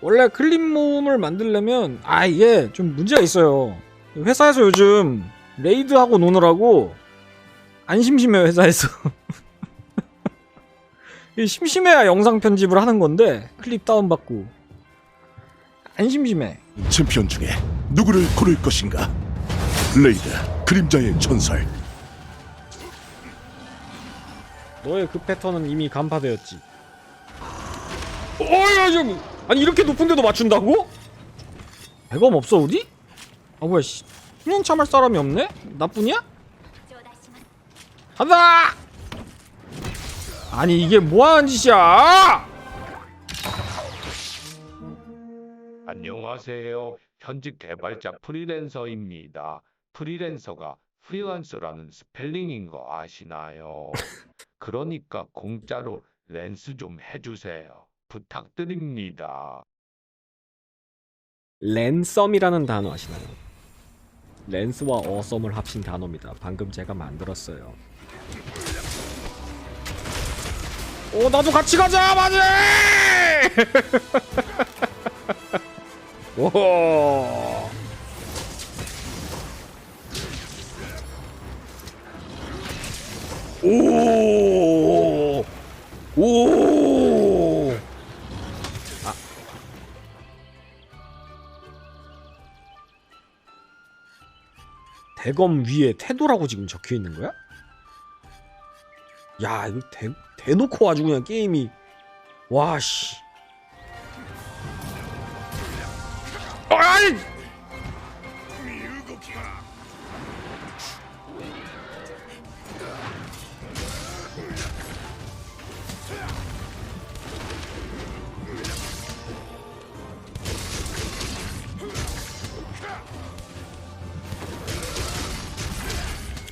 원래 클린 몸을 만들려면 아 이게 좀 문제가 있어요. 회사에서 요즘 레이드하고 노느라고 안 심심해요 회사에서. 이 심심해야 영상 편집을 하는 건데 클립 다운받고 안 심심해. 챔피언 중에 누구를 고를 것인가? 레이드 그림자의 전설 너의 그 패턴은 이미 간파되었지. 어야 좀 아니 이렇게 높은데도 맞춘다고? 대검 없어 우리? 아 뭐야 씨 그냥 참할 사람이 없네? 나뿐이야? 간다! 아니 이게 뭐하는 짓이야? 안녕하세요. 현직 개발자 프리랜서입니다. 프리랜서가 프리랜서라는 스펠링인 거 아시나요? 그러니까 공짜로 랜스 좀 해주세요. 부탁드립니다. 랜썸이라는 단어 아시나요? 랜스와 어썸을 합친 단어입니다. 방금 제가 만들었어요. 오 나도 같이 가자 마지! 오. 오. 대검 위에 태도라고 지금 적혀 있는 거야? 야 이거 대, 대놓고 아주 그냥 게임이. 와 씨. 아이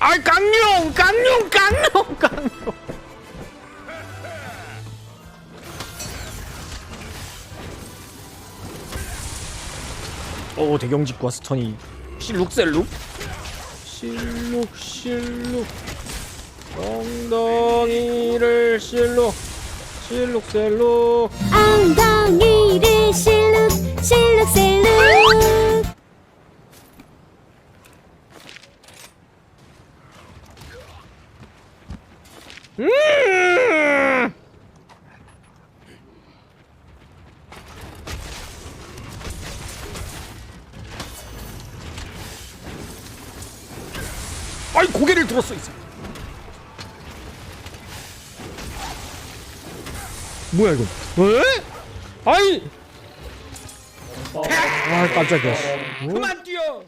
아이 깡룡 깡룡 깡룡 깡룡. 오 대경직과 스턴이. 실룩셀룩? 실룩 실룩. 엉덩이를 실룩. 실룩셀룩. 엉덩이를 실룩 실룩실룩 들었어 이 새끼. 뭐야 이거? 왜? 아이 아 깜짝이야 씨. 그만 뛰어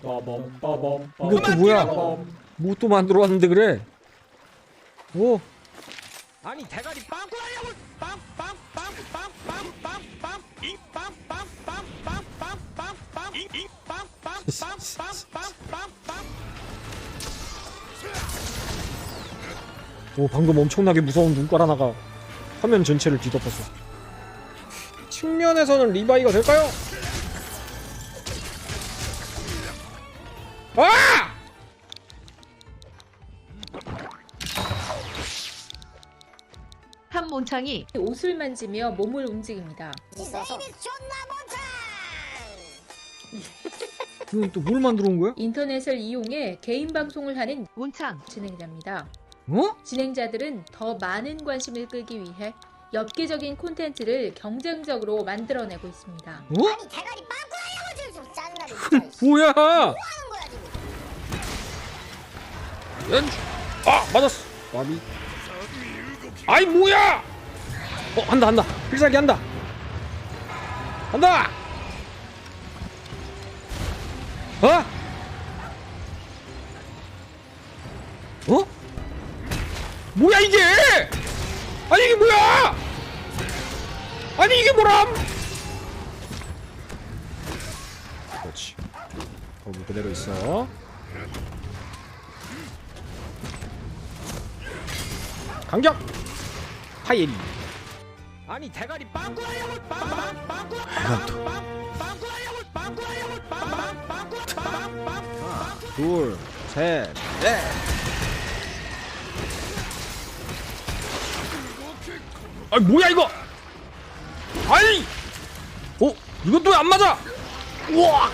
이것도 뭐야 뭐또 만들어 왔는데 그래 오 아니 대가리 빵꾸 나냐고 오 방금 엄청나게 무서운 눈깔 하나가 화면 전체를 뒤덮었어 측면에서는 리바이가 될까요? 아! 한 몬창이 옷을 만지며 몸을 움직입니다. 이 건또뭘 만들어 온 거야? 인터넷을 이용해 개인 방송을 하는 몬창 진행자입니다. 어? 진행자들은 더 많은 관심을 끌기 위해 엽기적인 콘텐츠를 경쟁적으로 만들어내고 있습니다. 어? 아니 대가리 빵꾸 나려고 지금 짜증나네 진짜 뭐야? 하는 거야 지금 연... 아 맞았어. 마비. 아이 뭐야? 어 한다 한다. 필살기 한다. 한다. 어? 어? 뭐야 이게? 아니 이게 뭐야? 아니 이게 뭐람? 그렇지. 거기 그대로 있어. 강력 파이리 아니 대가리 빵꾸 나려고 빵 빵 빵꾸 또 둘 셋 넷 아 뭐야 이거 아니 어 이것도 왜안 맞아? 우와!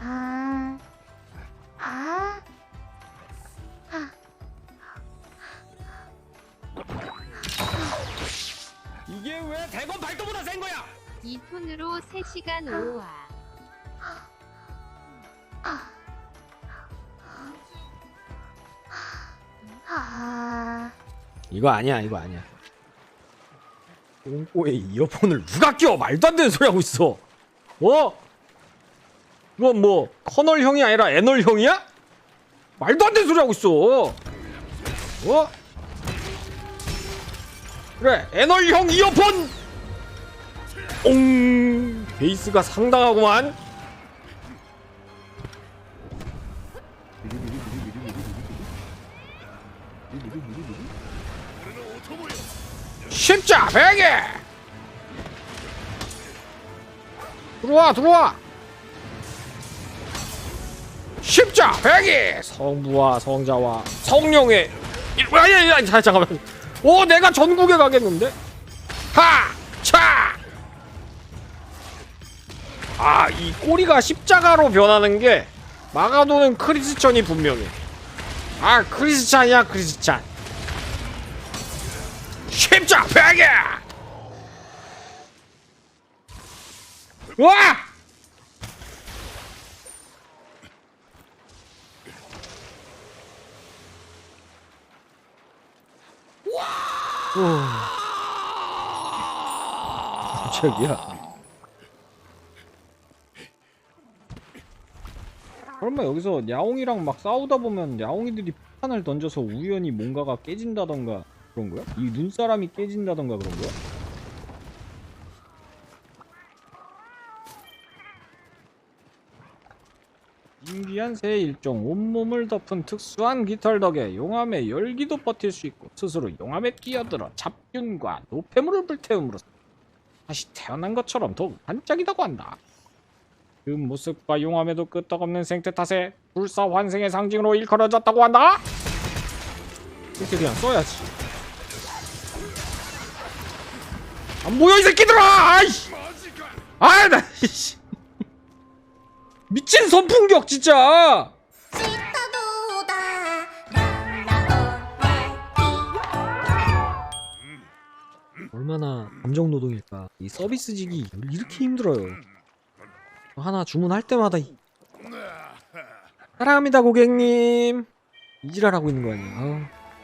아, 아, 이게 왜 대검 발도보다 센 거야? 이 톤으로 3시간 오와. 아. 이거 아니야, 이거 아니야. 똥꼬에 이어폰을 누가 껴? 말도 안 되는 소리 하고 있어. 어? 이건 뭐 커널 형이 아니라 애널 형이야? 말도 안 되는 소리 하고 있어. 어? 그래, 애널 형 이어폰. 옹! 베이스가 상당하구만. 십자 베개 들어와 들어와! 십자 베개 성부와 성자와 성령의 일- 아니 아니 아니 자, 잠깐만. 오 내가 전국에 가겠는데 하차 아 이 꼬리가 십자가로 변하는 게 마가도는 크리스천이 분명해. 아 크리스찬이야 크리스찬. 십자 베개 와! 와! 깜짝이야 설마 여기서 야옹이랑 막 싸우다 보면 야옹이들이 폭탄을 던져서 우연히 뭔가가 깨진다던가 그런 거야? 이 눈사람이 깨진다던가 그런 거야? 신기한 새 일종 온몸을 덮은 특수한 깃털 덕에 용암의 열기도 버틸 수 있고 스스로 용암에 끼어들어 잡균과 노폐물을 불태움으로써 다시 태어난 것처럼 더욱 반짝이다고 한다. 그 모습과 용암에도 끄떡없는 생태 탓에 불사 환생의 상징으로 일컬어졌다고 한다. 이렇게 그냥 써야지. 안 보여 이 새끼들아! 아이씨! 아, 나 이씨. 미친 선풍격 진짜. 얼마나 감정 노동일까. 이 서비스직이 이렇게 힘들어요. 하나 주문할 때마다 이- 사랑합니다 고객님. 이지랄하고 있는 거 아니야? 아우,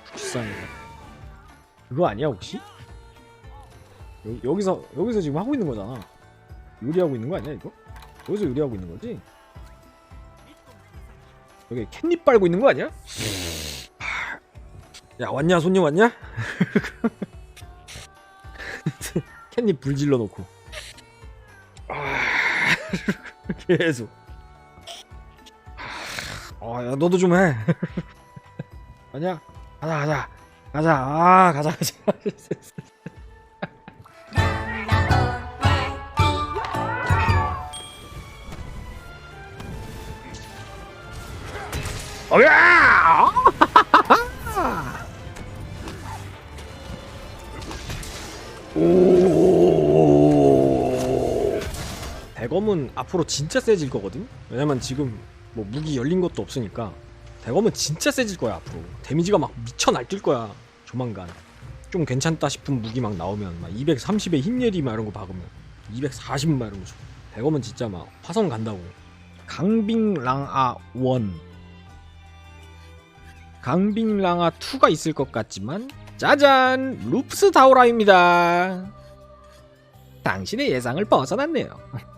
불쌍해. 그거 아니야 혹시? 여, 여기서 여기서 지금 하고 있는 거잖아. 요리하고 있는 거 아니야 이거? 여기서 요리하고 있는 거지? 여기 캣닙 빨고 있는 거 아니야? 야 왔냐 손님 왔냐? 캣닙 불 질러 놓고 계속. 아 야 너도 좀 해. 아니야? 가자 가자. 가자. 아 가자 가자. 어 야 대검은 앞으로 진짜 세질 거거든? 왜냐면 지금 뭐 무기 열린 것도 없으니까 대검은 진짜 세질 거야 앞으로. 데미지가 막 미쳐 날뛸 거야 조만간. 좀 괜찮다 싶은 무기 막 나오면 막 230에 흰예리 막 이런 거 박으면 240막 이런 거 줘. 대검은 진짜 막 화성 간다고. 강빙랑아 1 강빙랑아 2가 있을 것 같지만 짜잔! 루프스 다우라입니다. 당신의 예상을 벗어났네요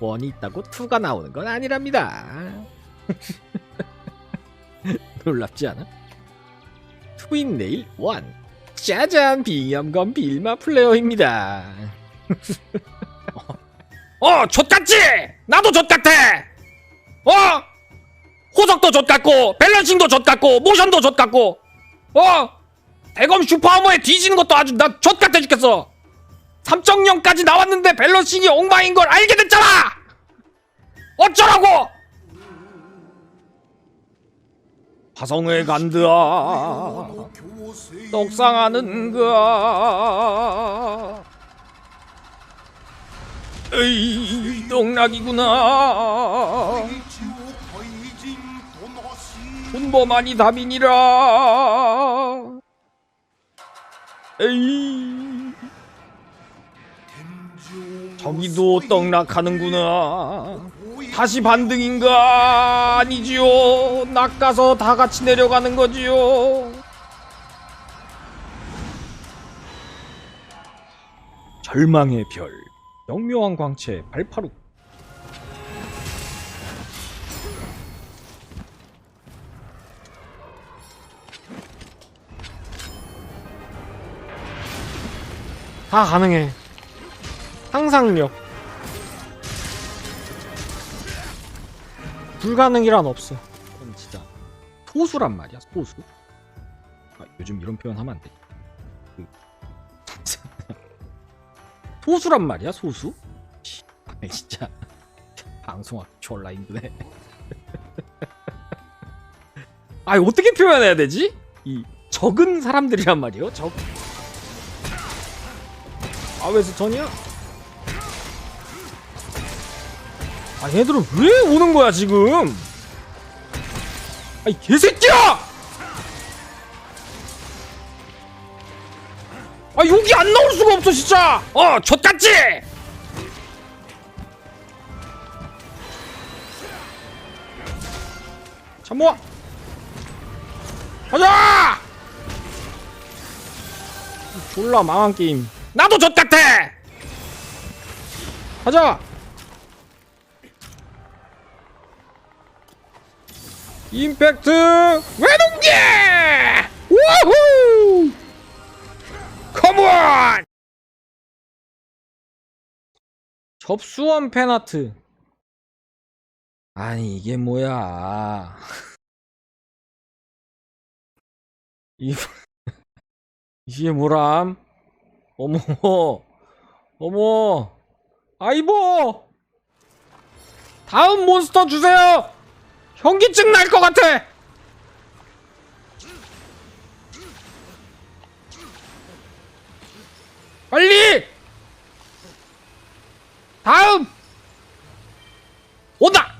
원이 있다고 2가 나오는 건 아니랍니다 놀랍지 않아? 트윈 네일 1 짜잔 비염검 빌마 플레어입니다 어 좆같지? 나도 좆같아 어? 호석도 좆같고 밸런싱도 좆같고 모션도 좆같고 어? 대검 슈퍼하머에 뒤지는 것도 아주 나 좆같아 죽겠어 3.0까지 나왔는데 밸런싱이 엉망인 걸 알게 됐잖아! 어쩌라고! 화성을 간드아 떡상하는 그아 에이 떡락이구나. 분범하니 답이니라. 에이 저기도 떡락하는구나. 다시 반등인가? 아니지요. 낚아서 다 같이 내려가는 거지요. 절망의 별. 영묘한 광채 발파루. 다 가능해 상상력. 불가능이란 없어. 그건 진짜 소수란 말이야 소수? 아, 요즘 이런 표현 하면 안돼. 그, 소수란 말이야 소수? 씨, 아니, 진짜 방송하기 졸라 힘드네 아 어떻게 표현해야 되지? 이 적은 사람들이란 말이요 적. 아, 왜 스턴이야? 아, 얘들은 왜 오는 거야, 지금? 아이, 개새끼야! 아, 여기 안 나올 수가 없어, 진짜! 어, 젖같지? 자, 모아! 가자! 졸라 망한 게임. 나도 젖같아! 가자! 임팩트 외동계! 우후! 컴온! 접수원 팬아트 아니 이게 뭐야 이 이게 뭐람? 어머 어머 아이보 다음 몬스터 주세요 현기증 날 것 같아! 빨리! 다음! 온다!